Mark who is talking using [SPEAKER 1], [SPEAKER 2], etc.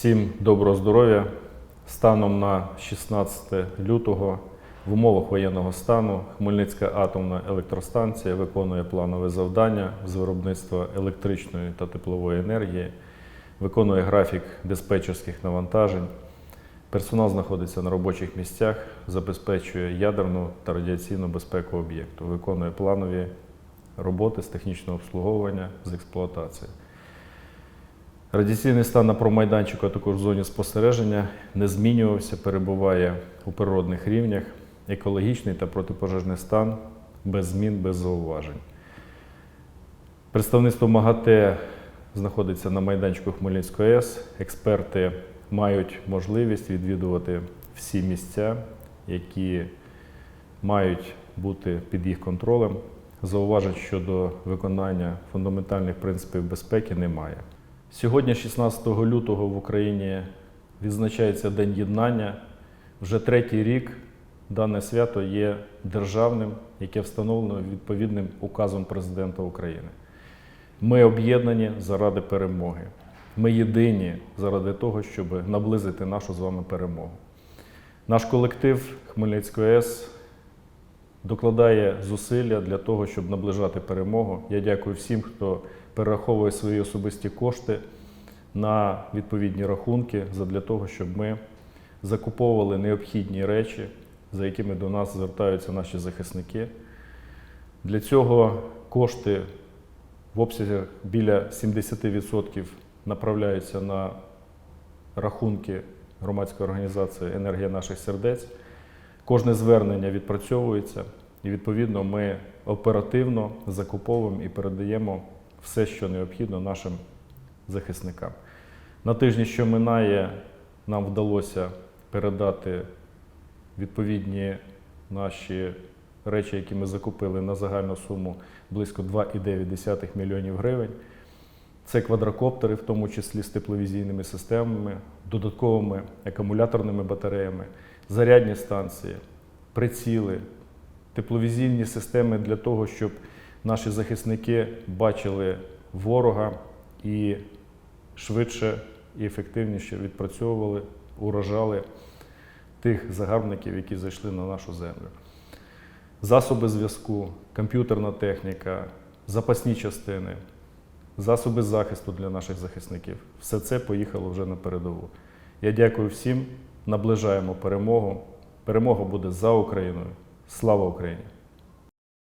[SPEAKER 1] Всім доброго здоров'я. Станом на 16 лютого в умовах воєнного стану Хмельницька атомна електростанція виконує планове завдання з виробництва електричної та теплової енергії, виконує графік диспетчерських навантажень. Персонал знаходиться на робочих місцях, забезпечує ядерну та радіаційну безпеку об'єкту, виконує планові роботи з технічного обслуговування з експлуатації. Радіаційний стан на промайданчику, а також в зоні спостереження не змінювався, перебуває у природних рівнях, екологічний та протипожежний стан без змін, без зауважень. Представництво МАГАТЕ знаходиться на майданчику Хмельницької АЕС. Експерти мають можливість відвідувати всі місця, які мають бути під їх контролем. Зауважень щодо виконання фундаментальних принципів безпеки немає. Сьогодні, 16 лютого, в Україні відзначається День єднання. Вже третій рік дане свято є державним, яке встановлено відповідним указом президента України. Ми об'єднані заради перемоги. Ми єдині заради того, щоб наблизити нашу з вами перемогу. Наш колектив Хмельницької АЕС докладає зусилля для того, щоб наближати перемогу. Я дякую всім, хто перераховує свої особисті кошти на відповідні рахунки для того, щоб ми закуповували необхідні речі, за якими до нас звертаються наші захисники. Для цього кошти в обсязі біля 70% направляються на рахунки громадської організації Енергія наших сердець. Кожне звернення відпрацьовується, і відповідно ми оперативно закуповуємо і передаємо все, що необхідно нашим захисникам. На тижні, що минає, нам вдалося передати відповідні наші речі, які ми закупили на загальну суму близько 2,9 мільйонів гривень. Це квадрокоптери, в тому числі з тепловізійними системами, додатковими акумуляторними батареями, зарядні станції, приціли, тепловізійні системи для того, щоб наші захисники бачили ворога і швидше і ефективніше відпрацьовували, уражали тих загарбників, які зайшли на нашу землю. Засоби зв'язку, комп'ютерна техніка, запасні частини, засоби захисту для наших захисників все це поїхало вже на передову. Я дякую всім, наближаємо перемогу. Перемога буде за Україною. Слава Україні!